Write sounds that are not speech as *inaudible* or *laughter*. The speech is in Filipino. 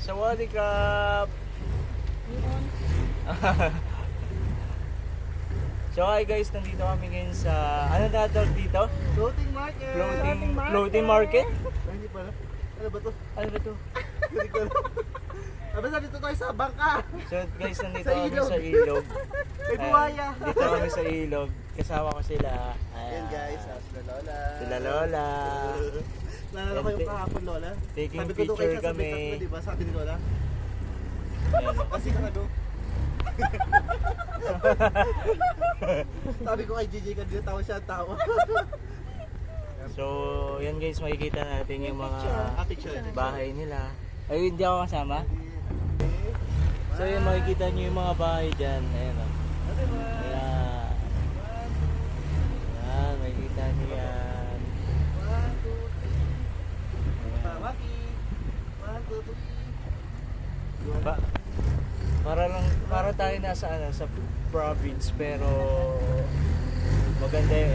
Sawadee Krap! *laughs* so hi guys, nandito kami ngayon sa, ano na tawag dito? Floating market. Floating, floating market? Ay, hindi pala. Ano ba to? Ano ba to? *laughs* Hindi ko alam. Ah, basta dito tayo sa bangka. So guys, nandito Sa kami ilog. sa ilog. May Ayan, buhaya. Dito kami sa ilog. Kasama ko sila. Ayan guys, sila Lola. Sila Lola. Naalala ko yung kahapon Lola. Taking Sabi ko doon picture kayo sasabihin kami. tatlo, di ba? Sabi ni Lola. Ayan, oh. *laughs* Kasi ka do. *laughs* Sabi ko kay JJ kanina tawa siya tawa. *laughs* So, yan guys, makikita natin yung mga Ah, picture. bahay nila. Ay, hindi ako kasama. So, yun, makikita nyo yung mga bahay dyan. Ayan, oh. Ayan. Ayan, Ba para lang para tayo nasa ano sa province pero maganda yung